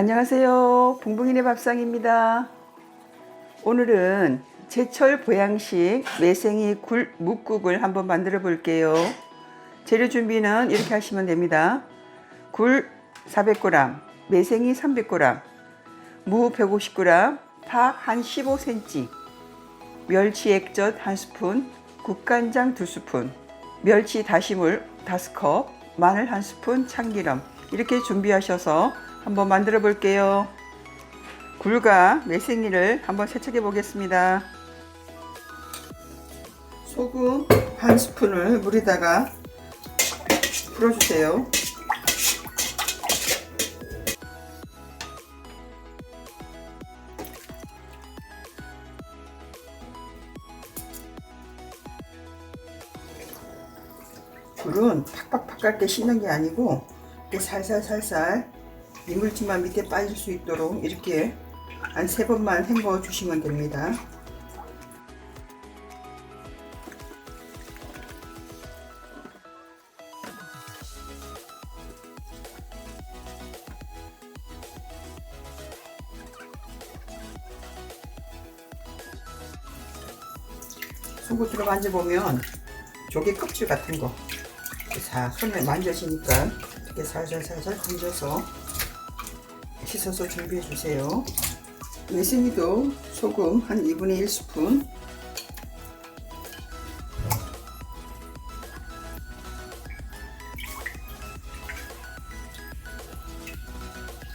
안녕하세요. 붕붕이네 밥상입니다. 오늘은 제철 보양식 매생이 굴 묵국을 한번 만들어 볼게요. 재료 준비는 이렇게 하시면 됩니다. 굴 400g, 매생이 300g, 무 150g, 파 한 15cm, 멸치 액젓 1스푼, 국간장 2스푼, 멸치 다시물 5컵, 마늘 1스푼, 참기름 이렇게 준비하셔서 한번 만들어 볼게요. 굴과 매생이를 한번 세척해 보겠습니다. 소금 한 스푼을 물에다가 풀어주세요. 굴은 팍팍팍 갈때 씻는 게 아니고 이렇게 살살살살 이물질만 밑에 빠질 수 있도록 이렇게 한 세 번만 헹궈 주시면 됩니다. 손끝으로 만져보면 조개 껍질 같은 거 자, 손에 만져시니까 이렇게 살살살살 건져서 씻어서 준비해 주세요. 매생이도 소금 한 2분의 1스푼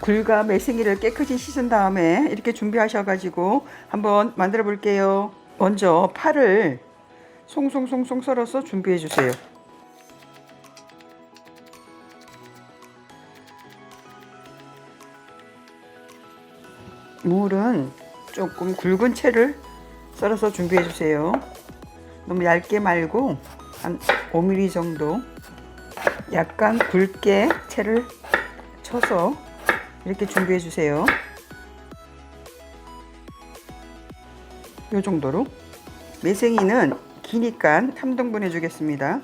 굴과 매생이를 깨끗이 씻은 다음에 이렇게 준비하셔가지고 한번 만들어 볼게요. 먼저 파를 송송송송 썰어서 준비해 주세요. 물은 조금 굵은 채를 썰어서 준비해 주세요. 너무 얇게 말고 한 5mm 정도 약간 굵게 채를 쳐서 이렇게 준비해 주세요. 이 정도로 매생이는 기니까 3등분 해주겠습니다.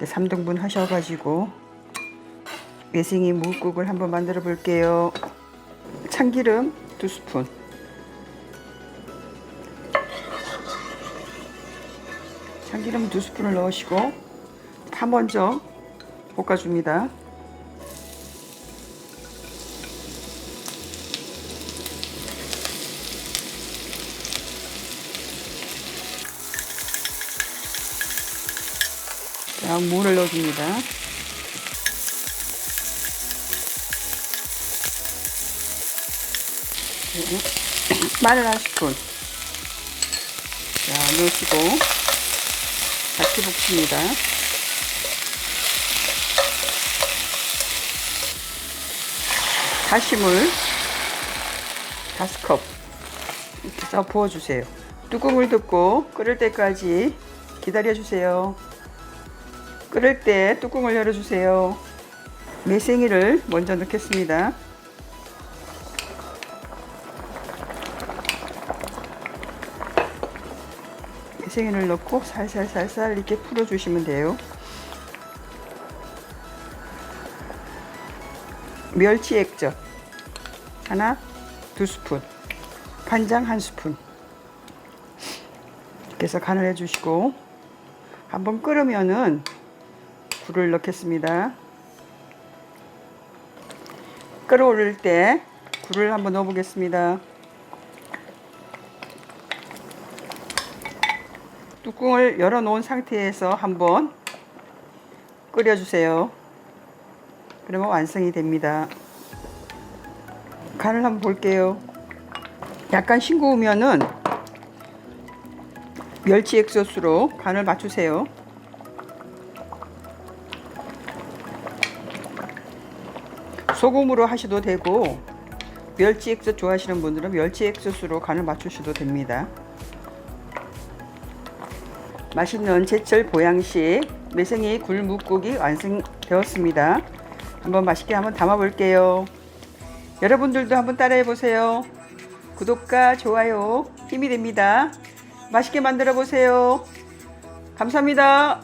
3등분 하셔가지고 매생이 묵국을 한번 만들어 볼게요. 참기름 두 스푼 참기름 두 스푼을 넣으시고 파 먼저 볶아줍니다. 자, 물을 넣어줍니다. 마늘 한 스푼. 자, 넣으시고 같이 볶습니다. 다시물 다섯 컵 이렇게 써 부어주세요. 뚜껑을 덮고 끓을 때까지 기다려주세요. 끓을 때 뚜껑을 열어주세요. 매생이를 먼저 넣겠습니다. 매생이를 넣고 살살살살 이렇게 풀어주시면 돼요. 멸치 액젓 하나, 두 스푼, 간장 한 스푼 이렇게 해서 간을 해주시고 한번 끓으면은 굴을 넣겠습니다. 끓어오를 때 굴을 한번 넣어보겠습니다. 뚜껑을 열어 놓은 상태에서 한번 끓여주세요. 그러면 완성이 됩니다. 간을 한번 볼게요. 약간 싱거우면은 멸치 액젓으로 간을 맞추세요. 소금으로 하셔도 되고 멸치 액젓 좋아하시는 분들은 멸치 액젓으로 간을 맞추셔도 됩니다. 맛있는 제철 보양식 매생이 굴묵국이 완성되었습니다. 한번 맛있게 한번 담아 볼게요. 여러분들도 한번 따라해 보세요. 구독과 좋아요 힘이 됩니다. 맛있게 만들어 보세요. 감사합니다.